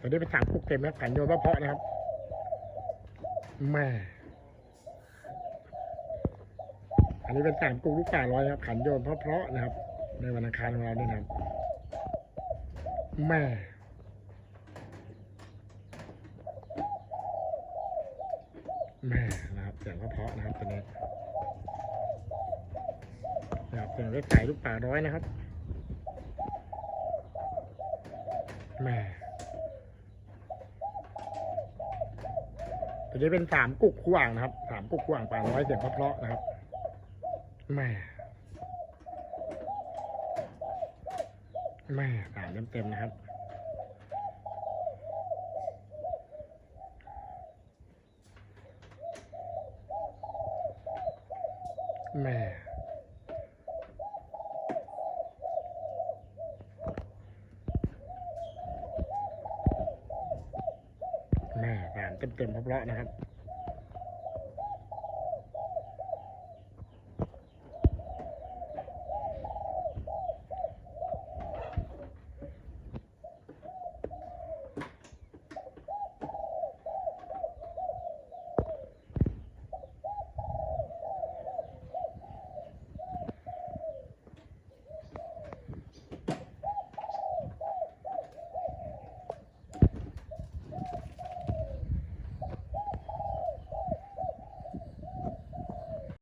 ตัวนี้เป็นสามกุกเต็มนะครับขันโยนเพาะนะครับแม่อันนี้เป็นสามกุกลูกป่าร้อยนะครับ ขันโยนเพราะๆนะครับ ในวันอังคารของเราเนี่ยนะครับแม่แม่นะครับเสียงเพราะๆนะครับตัวนี้นะครับเสียงได้ใส่ลูกป่าร้อยนะครับแม่ ตัวนี้เป็นสามกุกขวางนะครับสามกุกขวางป่าน้อยเสียงเพราะๆนะครับแม่แม่สามเต็มๆนะครับแม่ ม่งานเต็มๆเพราะๆนะครับ